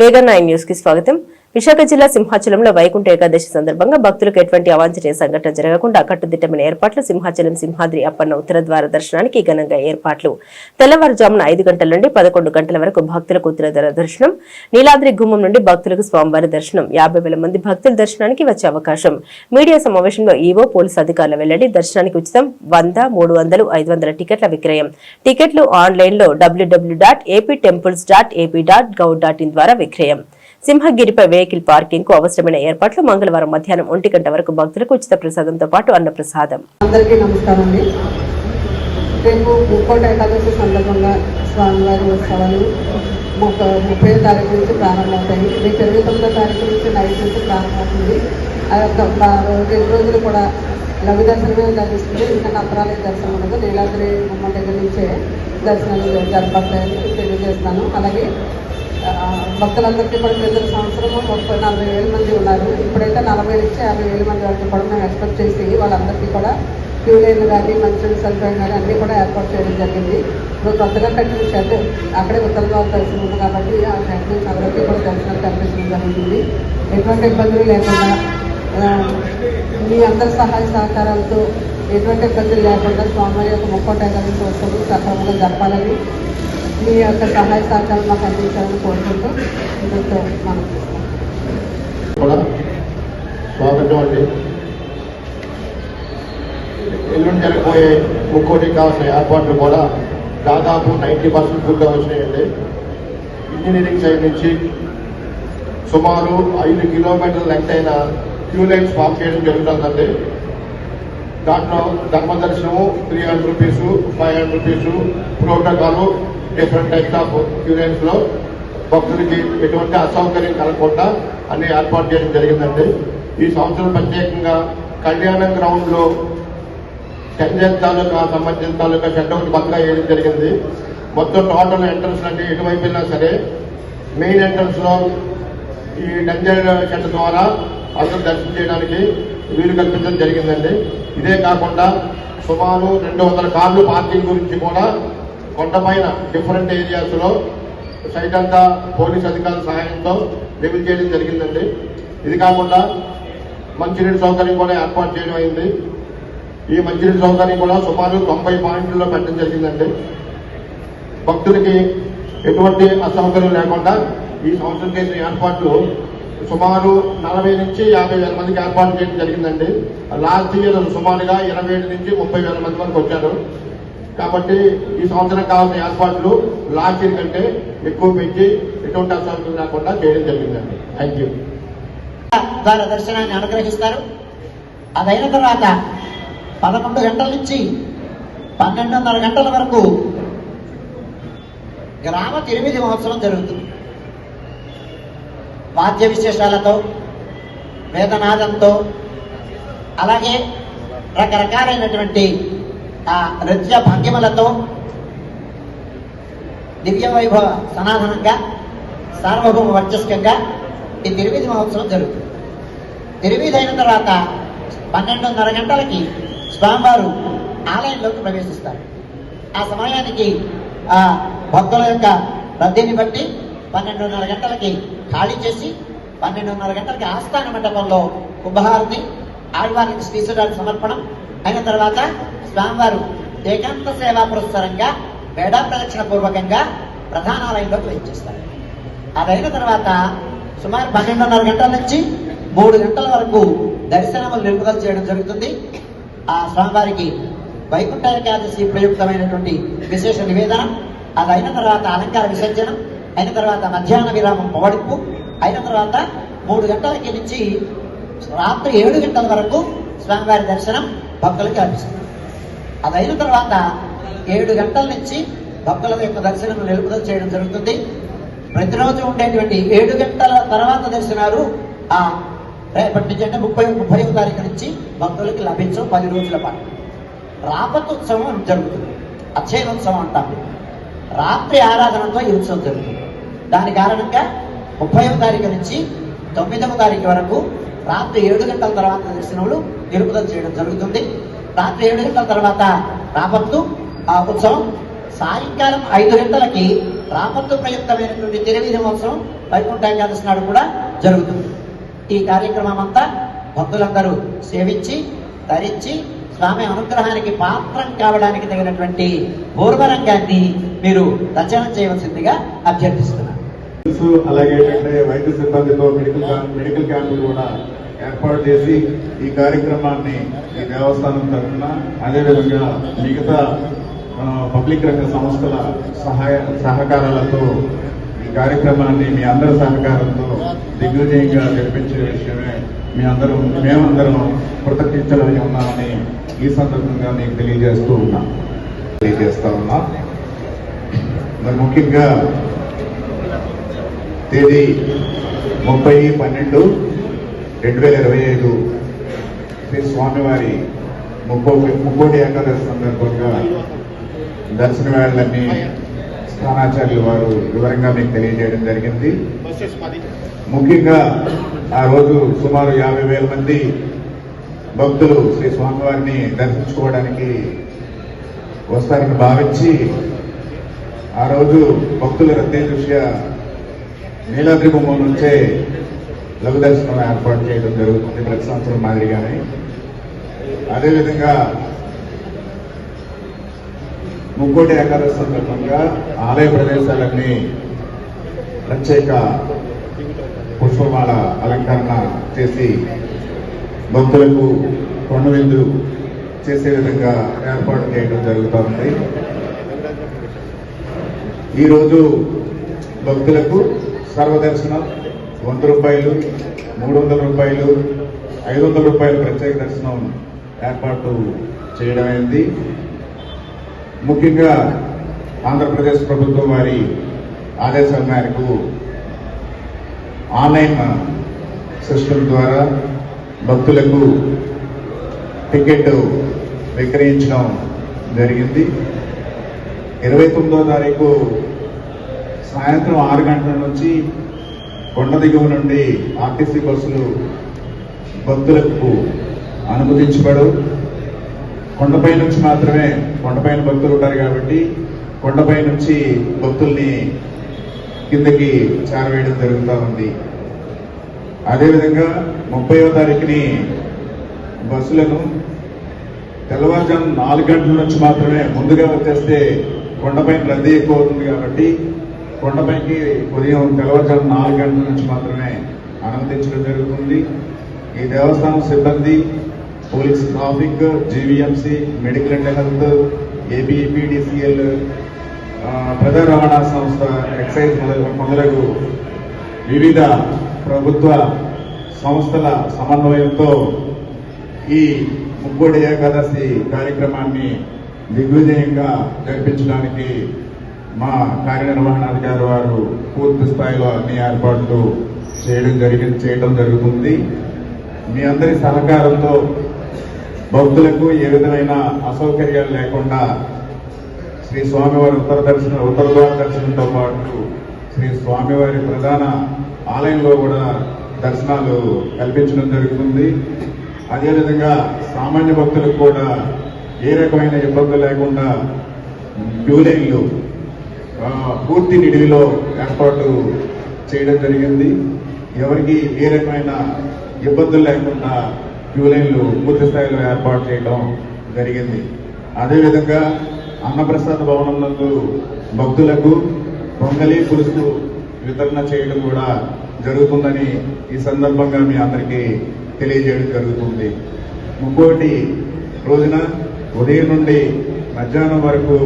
Vegan nine న్యూస్కి స్వాగతం. విశాఖ జిల్లా సింహాచలంలో వైకుంఠ ఏకాదశి సందర్భంగా భక్తులకు ఎటువంటి అవాంఛనీయ సంఘటన జరగకుండా కట్టుదిట్టమైన ఏర్పాట్లు సింహాచలం సింహాద్రి అప్పన్న ఉత్తర ద్వార దర్శనానికి ఘనంగా ఏర్పాట్లు. తెల్లవారుజామున ఐదు గంటల నుండి పదకొండు గంటల వరకు భక్తులకు ఉత్తర ద్వార దర్శనం నీలాద్రి గుమ్మం నుండి భక్తులకు స్వామివారి దర్శనం యాభై వేల మంది భక్తుల దర్శనానికి వచ్చే అవకాశం. మీడియా సమావేశంలో ఈవో పోలీసు అధికారుల వెల్లడి దర్శనానికి ఉచితం వంద మూడు వందలు ఐదు వందల టికెట్ల విక్రయం. టికెట్లు ఆన్లైన్లో W W dot AP temples dot AP dot gov dot in ద్వారా విక్రయం. సింహగిరిపై వెహికల్ పార్కింగ్కు అవసరమైన ఏర్పాట్లు మంగళవారం మధ్యాహ్నం ఒంటి గంట వరకు భక్తులకు ఉచిత ప్రసాదంతో పాటు అన్న ప్రసాదం అందరికీ నమస్కారం అండి. రేపు ముక్కోట ఏకాదశి సందర్భంగా స్వామివారి ఉత్సవాలు ముప్ప ముప్పై తారీఖు నుంచి ప్రారంభమవుతాయి. రేపు ఇరవై తొమ్మిదో తారీఖు నుంచి నైట్ నుంచి ప్రారంభమవుతుంది. ఆ యొక్క రెండు రోజులు కూడా లఘు దర్శనమే దర్శిస్తుంది ఇంకా నత్రాలయ దర్శనం ఉండదు. నీలాద్రి బొమ్మ దగ్గర నుంచే దర్శనాలు జరపడతాయని తెలియజేస్తాను. అలాగే భక్తులందరికీ కూడా ప్రతి సంవత్సరము ముప్పై నలభై వేల మంది ఉన్నారు. ఇప్పుడైతే నలభై నుంచి యాభై వేల మంది వరకు కూడా మేము ఎక్స్పెక్ట్ చేసి వాళ్ళందరికీ కూడా క్యూ లైన్లు కానీ మంచి సదుపాయం కానీ అన్నీ కూడా ఏర్పాటు చేయడం జరిగింది. ఇప్పుడు కొత్తగా కట్టిన షెడ్ అక్కడే ఉత్తర ద్వారం దర్శనం ఉంది కాబట్టి ఆ షెడ్ నుంచి అందరికీ కూడా దర్శనం కల్పించడం జరుగుతుంది. ఎటువంటి ఇబ్బందులు లేకుండా మీ అందరి సహాయ సహకారాలతో ఎటువంటి ఇబ్బందులు లేకుండా స్వామివారి యొక్క ముక్కోట ఏకాదశి ఉత్సవం సక్రమంగా జరపాలని మీ యొక్క సహాయ సహకారం మాకు అందించాలని కోరుకుంటూ ఇందుతో మనం కూడా స్వాగతం అండి. ఎల్లుండి జరగబోయే ముక్కోటి కావాల్సిన ఏర్పాట్లు కూడా దాదాపు నైంటీ పర్సెంట్ పూర్తిగా వచ్చినాయండి ఇంజనీరింగ్ సైడ్ నుంచి సుమారు ఐదు కిలోమీటర్ల లెంత్ అయిన క్యూ లైన్స్ ఫామ్ చేయడం జరుగుతుందండి. దాంట్లో ధర్మదర్శనము three hundred rupees five hundred rupees protocol different types of queue లో భక్తులకి ఎటువంటి అసౌకర్యం కలగకుండా అన్ని ఏర్పాటు చేయడం జరిగిందండి. ఈ సంవత్సరం ప్రత్యేకంగా కళ్యాణ గ్రౌండ్లో టెంజన్ తాలూకా సంబంధించిన తాలూకా షెడ్ ఒకటి పక్కగా వేయడం జరిగింది. మొత్తం టోటల్ ఎంట్రన్స్ అంటే ఎటువైపు వెళ్ళినా సరే మెయిన్ ఎంట్రన్స్లో ఈ డంజర్ షెడ్ ద్వారా అందరూ దర్శనం చేయడానికి వీలు కల్పించడం జరిగిందండి. ఇదే కాకుండా సుమారు రెండు వందల కార్లు పార్కింగ్ గురించి కూడా కొండపైన డిఫరెంట్ ఏరియాస్లో సైట్ అంతా పోలీస్ అధికారుల సహాయంతో రివ్యూ చేయడం జరిగిందండి. ఇది కాకుండా మంచినీటి సౌకర్యం కూడా ఏర్పాటు చేయడం అయింది. ఈ మంచినీటి సౌకర్యం కూడా సుమారు తొంభై పాయింట్లలో పెట్టడం జరిగిందండి. భక్తులకి ఎటువంటి అసౌకర్యం లేకుండా ఈ సంవత్సరం చేసిన ఏర్పాట్లు సుమారు నలభై నుంచి యాభై వేల మందికి ఏర్పాటు చేయడం జరిగిందండి. లాస్ట్ ఇయర్ సుమారుగా ఇరవై నుంచి ముప్పై వేల మంది వరకు వచ్చారు. కాబట్టి ఈ సంవత్సరం కావాల్సిన ఏర్పాట్లు లాస్ట్ ఇయర్ కంటే ఎక్కువ పెంచి ఎటువంటి అసౌకర్యం రాకుండా చేయడం జరిగిందండి. థ్యాంక్ యూ ద్వారా దర్శనాన్ని అనుగ్రహిస్తారు. అదైన తర్వాత పదకొండు గంటల నుంచి పన్నెండున్నర గంటల వరకు గ్రామ తిరుమిది మహోత్సవం జరుగుతుంది. వాద్య విశేషాలతో వేదనాదంతో అలాగే రకరకాలైనటువంటి ఆ నృత్య భంగిమలతో దివ్య వైభవ సనాతనంగా సార్వభౌమ వర్చస్కంగా ఈ తిరువిధి మహోత్సవం జరుగుతుంది. తిరువిధి అయిన తర్వాత పన్నెండున్నర గంటలకి స్వామివారు ఆలయంలోకి ప్రవేశిస్తారు. ఆ సమయానికి ఆ భక్తుల యొక్క రద్దీని బట్టి పన్నెండున్నర గంటలకి ఖాళీ చేసి పన్నెండున్నర గంటలకి ఆస్థాన మండపంలో కుంభహారతి ఆడవారికి శ్రీశ్వరాలు సమర్పణం అయిన తర్వాత స్వామివారు ఏకాంత సేవా పురస్సరంగా వేడా ప్రదక్షిణ పూర్వకంగా ప్రధానాలయంలోకి వేయించేస్తారు అదైన తర్వాత సుమారు పన్నెండున్నర గంటల నుంచి మూడు గంటల వరకు దర్శనములు నిలుపుదల చేయడం జరుగుతుంది. ఆ స్వామివారికి వైకుంఠ ఏకాదశి ప్రయుక్తమైనటువంటి విశేష నివేదన అది అయిన తర్వాత అలంకార విసర్జనం అయిన తర్వాత మధ్యాహ్న విరామం పొగడింపు అయిన తర్వాత మూడు గంటలకి నుంచి రాత్రి ఏడు గంటల వరకు స్వామివారి దర్శనం భక్తులకు అది అయిన తర్వాత ఏడు గంటల నుంచి భక్తుల యొక్క దర్శనం నిలుపుదల చేయడం జరుగుతుంది. ప్రతిరోజు ఉండేటువంటి ఏడు గంటల తర్వాత దర్శనాలు ఆ రేపటి నుంచి అంటే ముప్పై ముప్పై తారీఖు నుంచి భక్తులకి లభించవు పది రోజుల పాటు. రాపతోత్సవం జరుగుతుంది. అక్షయోత్సవం అంటాం. రాత్రి ఆరాధనతో ఈ ఉత్సవం జరుగుతుంది. దాని కారణంగా ముప్పైవ తారీఖు నుంచి తొమ్మిదవ తారీఖు వరకు రాత్రి ఏడు గంటల తర్వాత దర్శనములు నిలుపుదల చేయడం జరుగుతుంది. రాత్రి ఏడు గంటల తర్వాత రాపత్తు ఆ ఉత్సవం సాయంకాలం ఐదు గంటలకి రాపత్తు ప్రయుక్తమైనటువంటి తిరువీధి మహోత్సవం వైకుంఠ ఏకాదశి నాడు కూడా జరుగుతుంది. ఈ కార్యక్రమం అంతా భక్తులందరూ సేవించి ధరించి స్వామి అనుగ్రహానికి పాత్రం కావడానికి తగినటువంటి పూర్వరంగాన్ని మీరు రచన చేయవలసిందిగా అభ్యర్థిస్తున్నాను. అలాగే వైద్య సిబ్బందితో మెడికల్ మెడికల్ క్యాంపులు కూడా ఏర్పాటు చేసి ఈ కార్యక్రమాన్ని ఈ దేవస్థానం తరఫున అదేవిధంగా మిగతా పబ్లిక్ రంగ సంస్థల సహాయ సహకారాలతో ఈ కార్యక్రమాన్ని మీ అందరి సహకారంతో దిగ్విజయంగా జరిపించే విషయమే మీ అందరం మేమందరం కృతజ్ఞతలై ఉన్నామని ఈ సందర్భంగా మీకు తెలియజేస్తూ ఉన్నా. తెలియజేస్తా ఉన్నాం. మరి ముఖ్యంగా తేదీ ముప్పై పన్నెండు. రెండు వేల ఇరవై ఐదు శ్రీ స్వామివారి ముప్పో ముక్కోటి ఏకాదశి సందర్భంగా దర్శన వేళలన్నీ స్థానాచార్యులు వారు వివరంగా మీకు తెలియజేయడం జరిగింది. ముఖ్యంగా ఆ రోజు సుమారు యాభై వేల మంది భక్తులు శ్రీ స్వామివారిని దర్శించుకోవడానికి వస్తారని భావించి ఆ రోజు భక్తుల రద్దీ దృష్ట్యా నీలాద్రి బొమ్మ నుంచే లఘు దర్శనం ఏర్పాటు చేయడం జరుగుతుంది ప్రతి సంవత్సరం మాదిరిగానే. అదేవిధంగా ముక్కోటి ఏకాదశి సందర్భంగా ఆలయ ప్రదేశాలన్నీ ప్రత్యేక పుష్పమాల అలంకరణ చేసి భక్తులకు కొండ విందు చేసే విధంగా ఏర్పాటు చేయడం జరుగుతుంది. ఈరోజు భక్తులకు సర్వదర్శనం వంద రూపాయలు మూడు వందల రూపాయలు ఐదు వందల రూపాయలు ప్రత్యేక దర్శనం ఏర్పాటు చేయడం అయింది. ముఖ్యంగా ఆంధ్రప్రదేశ్ ప్రభుత్వం వారి ఆదేశాల మేరకు ఆన్లైన్ సిస్టమ్ ద్వారా భక్తులకు టికెట్ విక్రయించడం జరిగింది. ఇరవై తొమ్మిదో తారీఖు సాయంత్రం ఆరు గంటల నుంచి కొండ దిగువ నుండి ఆర్టీసీ బస్సులు భక్తులకు అనుమతించబడు. కొండపై నుంచి మాత్రమే కొండపైన భక్తులు ఉంటారు కాబట్టి కొండపై నుంచి భక్తుల్ని కిందకి చేరవేయడం జరుగుతూ ఉంది. అదేవిధంగా ముప్పైవ తారీఖుని బస్సులను తెల్లవారుజాము నాలుగు గంటల నుంచి మాత్రమే ముందుగా వచ్చేస్తే కొండపైన రద్దీ ఎక్కువ అవుతుంది కాబట్టి కొండపైకి ఉదయం తెల్లవారుజాము నాలుగు గంటల నుంచి మాత్రమే అనుమతించడం జరుగుతుంది. ఈ దేవస్థానం సిబ్బంది police traffic GVMC medical and health ABPDCL ప్రజా రవాణా సంస్థ ఎక్సైజ్ మొదలగు మొదలగు వివిధ ప్రభుత్వ సంస్థల సమన్వయంతో ఈ ముక్కోటి ఏకాదశి కార్యక్రమాన్ని దిగ్విజయంగా జరిపించడానికి మా కార్యనిర్వహణాధికారి వారు పూర్తి స్థాయిలో అన్ని ఏర్పాట్లు చేయడం జరిగి చేయడం జరుగుతుంది. మీ అందరి సహకారంతో భక్తులకు ఏ విధమైన అసౌకర్యాలు లేకుండా శ్రీ స్వామివారి ఉత్తర దర్శనం ఉత్తర ద్వార దర్శనంతో పాటు శ్రీ స్వామివారి ప్రధాన ఆలయంలో కూడా దర్శనాలు కల్పించడం జరుగుతుంది. అదేవిధంగా సామాన్య భక్తులకు కూడా ఏ రకమైన ఇబ్బందులు లేకుండా క్యూ లైన్లు పూర్తి నిడివిలో ఏర్పాటు చేయడం జరిగింది. ఎవరికి ఏ రకమైన ఇబ్బందులు లేకుండా క్యూ లైన్లు పూర్తి స్థాయిలో ఏర్పాటు చేయడం జరిగింది. అదేవిధంగా అన్నప్రసాద భవనం నందు భక్తులకు పొంగలి పులుసు వితరణ చేయడం కూడా జరుగుతుందని ఈ సందర్భంగా మీ అందరికీ తెలియజేయడం జరుగుతుంది. ఇంకోటి రోజున ఉదయం నుండి మధ్యాహ్నం వరకు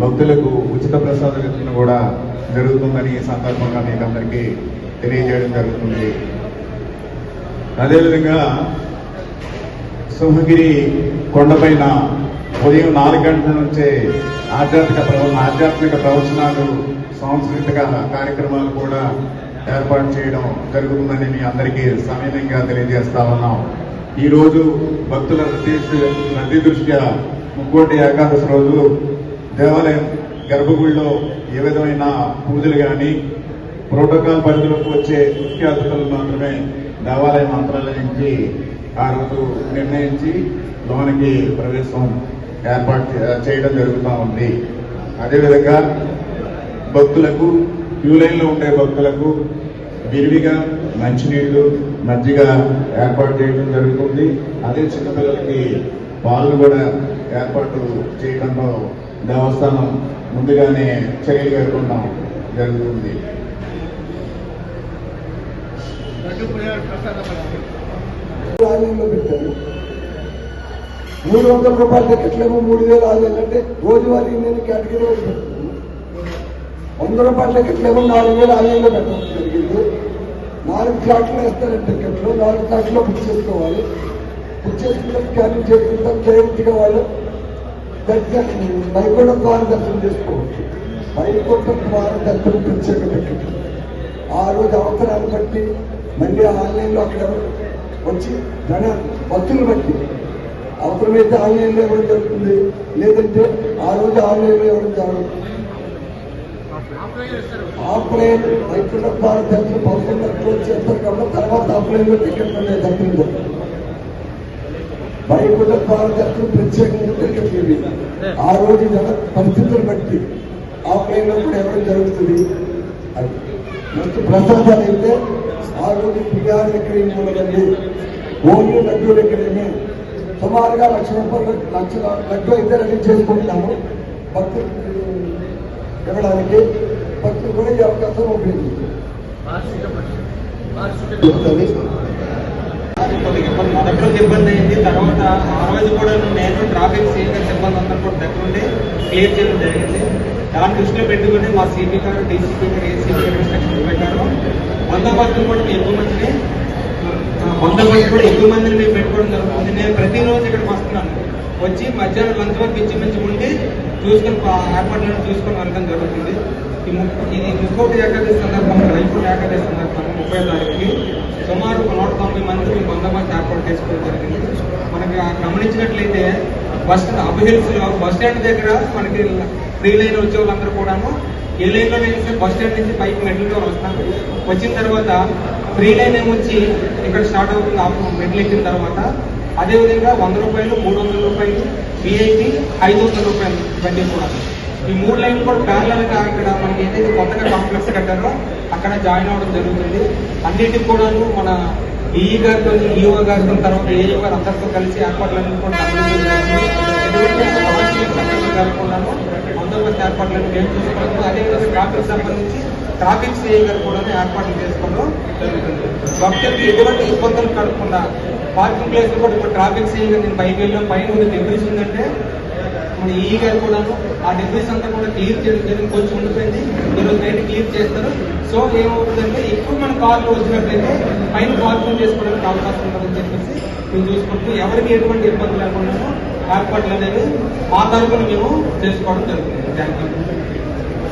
భక్తులకు ఉచిత ప్రసాద వితరణ కూడా జరుగుతుందని ఈ సందర్భంగా మీకు అందరికీ తెలియజేయడం జరుగుతుంది. అదేవిధంగా సింహగిరి కొండపైన ఉదయం నాలుగు గంటల నుంచే ఆధ్యాత్మిక ప్రవ ఆధ్యాత్మిక ప్రవచనాలు సాంస్కృతిక కార్యక్రమాలు కూడా ఏర్పాటు చేయడం జరుగుతుందని మీ అందరికీ సమయంగా తెలియజేస్తా ఉన్నాం. ఈ రోజు భక్తుల రద్దీ రద్దీ దృష్ట్యా ముక్కోటి ఏకాదశి రోజు దేవాలయం గర్భగుడిలో ఏ విధమైన పూజలు కానీ ప్రోటోకాల్ పరిధిలోకి వచ్చే ముఖ్య అతిథులు మాత్రమే దేవాలయ మంత్రాలయించి ఆ రోజు నిర్ణయించి లోనికి ప్రవేశం ఏర్పాటు చేయడం జరుగుతూ ఉంది. అదేవిధంగా భక్తులకు క్యూ లైన్లో ఉండే భక్తులకు విరివిగా మంచినీళ్ళు మజ్జిగ ఏర్పాటు చేయడం జరుగుతుంది. అదే చిన్నపిల్లలకి పాలు కూడా ఏర్పాటు చేయడంలో దేవస్థానం ముందుగానే చర్యలు పేర్కొనడం జరుగుతుంది. ఆలయంలో పెట్టారు మూడు వందల రూపాయల టికెట్లేమో మూడు వేలు ఆలయాలు అంటే రోజువారీ నేను కేటగిరీ వంద రూపాయల టికెట్లేమో నాలుగు వేలు ఆలయంలో పెట్టడం జరిగింది. నాలుగు ఫ్లాట్లు వేస్తారు టికెట్లు. నాలుగు ఫ్లాట్లో బుక్ చేసుకోవాలి. బుక్ చేసుకుంటే క్యాన్సిల్ చేసుకుంటాం చేయవచ్చుగా వాళ్ళు దర్శనం వైకుంఠ ద్వార దర్శనం చేసుకోవచ్చు. వైకుంఠ ద్వార దర్శనం ప్రత్యేక టికెట్ ఆ రోజు అవసరాన్ని బట్టి మళ్ళీ ఆన్లైన్లో అక్కడ వచ్చి జన భక్తులు బట్టి అవసరమైతే ఆన్లైన్లో ఇవ్వడం జరుగుతుంది. లేదంటే ఆ రోజు ఆన్లైన్లో ఇవ్వడం జరుగుతుంది ఆఫ్లైన్ వైకుంఠ ద్వారా దర్శనం పదకొండు క్లోజ్ చేస్తారు కాబట్టి తర్వాత ఆఫ్లైన్లో టికెట్ అనేది దర్శనం జరుగుతుంది. ద్వారా దర్శనం ప్రత్యేకంగా ఆ రోజు పరిస్థితులు బట్టి ఆఫ్లైన్లో కూడా ఇవ్వడం జరుగుతుంది? అది. నెక్స్ట్ ప్రసాదాలు అయితే ఆ రోజు బిర్యానీ ఎక్కడ మూలమంది ఓన్లీ లడ్డూలు ఎక్కడేమే సుమారుగా లక్ష రూపాయలు లక్ష లడ్డు అయితే రెడీ చేసుకుంటున్నాము. భక్తులు ఇవ్వడానికి భక్తులు కూడా ఈ అవకాశం ఉపయోగించారు. మొదట్లో ఇబ్బంది అయింది. తర్వాత ఆ రోజు కూడా నేను ట్రాఫిక్ సీఎం సిబ్బంది అందరూ కూడా దగ్గరుండి క్లియర్ చేయడం జరిగింది. దాన్ని దృష్టిలో పెట్టుకుని మా సిపి గారు డీసీపీ గారు ఏసీపీ గారు ఇన్స్ట్రక్షన్ ప్రకారం బందోబస్తు కూడా ఎక్కువ మందిని ఆ, కూడా ఎక్కువ మందిని మేము పెట్టుకోవడం జరుగుతుంది. నేను ప్రతిరోజు ఇక్కడికి వస్తున్నాను. వచ్చి మధ్యాహ్నం లంచ్ వరకు ఇచ్చి మంచి ఉండి చూసుకొని పా- ఏర్పాట్లను చూసుకొని వెళ్ళడం జరుగుతుంది. ఇది ముక్కోటి ఏకాదశి సందర్భంగా రైతుల ఏకాదశి సందర్భంగా ముప్పై తారీఖుకి సుమారు ఒక నూట తొంభై మంది మేము బందోబస్తు ఏర్పాటు చేసుకోవడం జరిగింది. మనకి ఆ గమనించినట్లయితే బస్ స్టాండ్లో బస్ స్టాండ్ దగ్గర మనకి ఫ్రీ లైన్ వచ్చే వాళ్ళందరూ కూడాను ఏ లైన్లో బస్ స్టాండ్ నుంచి పైకి మెట్ల ద్వారా వస్తాను వచ్చిన తర్వాత ఫ్రీ లైన్ ఏమొచ్చి ఇక్కడ స్టార్ట్ అవుతుంది ఆ మెట్లు ఎక్కిన తర్వాత. అదేవిధంగా వంద రూపాయలు మూడు వందల రూపాయలు విఐపి ఐదు వందల రూపాయలు ఇవన్నీ కూడా. ఈ మూడు లైన్లు కూడా ప్యారలల్గా ఇక్కడ మనకి ఏదైతే కొత్తగా కాంప్లెక్స్ కట్టారో అక్కడ జాయిన్ అవ్వడం జరుగుతుంది. అన్నిటికి కూడాను మన ఈఈ గారితో ఈఓ గారితో తర్వాత ఏఓ గారు అందరితో కలిసి ఏర్పాట్లన్నీ కూడా గమనించడం బందోబస్తు ఏర్పాట్లను మేము చూసుకున్నాము. అదేవిధంగా ట్రాఫిక్ సంబంధించి ట్రాఫిక్ సిఐ గారు కూడా ఏర్పాట్లు చేసుకోవడం జరుగుతుంది భక్తులకు ఎటువంటి ఇబ్బందులు కలగకుండా పార్కింగ్ ప్లేస్ కూడా ఇప్పుడు ట్రాఫిక్ సిఐ గారు నేను పైకి వెళ్ళాం. పైన ఉంది డెబ్రీస్ ఉందంటే మన ఈఈ గారు కూడాను ఆ డిఫరెన్స్ అంతా కూడా క్లియర్ చేయడం కొంచెం ఉండిపోయింది. ఈరోజు నైట్ క్లియర్ చేస్తారు. సో ఏమవుతుందంటే ఎక్కువ మన కార్లు వచ్చినట్లయితే పైన పార్కింగ్ చేసుకోవడానికి అవకాశం ఉంటుందని చెప్పేసి మేము చూసుకుంటూ ఎవరికి ఎటువంటి ఇబ్బంది లేకుండా ఏర్పాట్లు అనేవి మా తరఫున మేము చేసుకోవడం జరుగుతుంది. Thank you